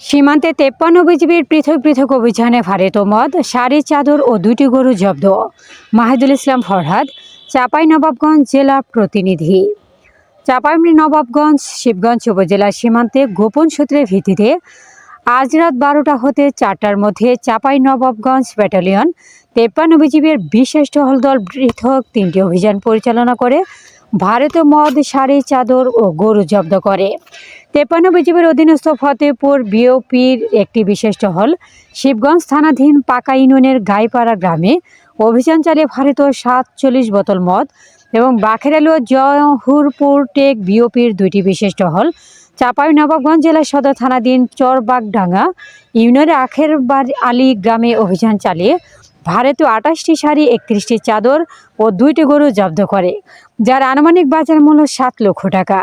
সীমান্তে তেপ্পান্ন বিজিবির পৃথক পৃথক অভিযানে ভারত মদ শাড়ি, চাদর ও দুটি গরু জব্দ। মাহিদুল ইসলাম ফরহাদ, চাপাই নবাবগঞ্জ জেলা প্রতিনিধি। চাপাই নবাবগঞ্জ, শিবগঞ্জ উপজেলা সীমান্তে গোপন সূত্রের ভিত্তিতে আজ রাত বারোটা হতে চারটার মধ্যে চাপাই নবাবগঞ্জ ব্যাটালিয়ন তেপ্পান্ন বিজিবির বিশেষ টহল দল পৃথক তিনটি অভিযান পরিচালনা করে ভারতীয় মদ, শাড়ি, চাদর ও গরু জব্দ করে। তেপান্ন বিজিবির অধীনস্থ ফতেপুর বিওপির একটি বিশেষ টহল শিবগঞ্জ থানাধীন পাকা ইউনিয়নের গাইপাড়া গ্রামে অভিযান চালিয়ে ভারতীয় সাতচল্লিশ বোতল মদ এবং বাখেরালু জহুরপুর টেক বিওপির দুইটি বিশেষ টহল চাপাই নবাবগঞ্জ জেলার সদর থানাধীন চরবাগডাঙ্গা ইউনিয়নের আখের আলী গ্রামে অভিযান চালিয়ে ভারতীয় আঠাশটি শাড়ি, একত্রিশটি চাদর ও দুইটি গরু জব্দ করে, যার আনুমানিক বাজার মূল্য সাত লক্ষ টাকা।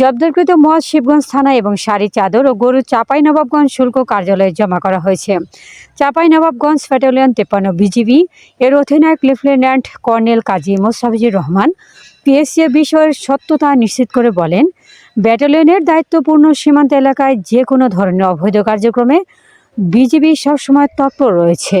জব্দকৃত মদ শিবগঞ্জ থানা এবং শাড়ি, চাদর ও গরু চাপাই নবাবগঞ্জ শুল্ক কার্যালয়ে জমা করা হয়েছে। চাপাই নবাবগঞ্জ ব্যাটালিয়ন তেপান্ন বিজিবি, এর অধিনায়ক lieutenant colonel Kazi Mostafizur Rahman PSC বিষয়ের সত্যতা নিশ্চিত করে বলেন, ব্যাটালিয়নের দায়িত্বপূর্ণ সীমান্ত এলাকায় যে কোনো ধরনের অবৈধ কার্যক্রমে বিজিবি সবসময় তৎপর রয়েছে।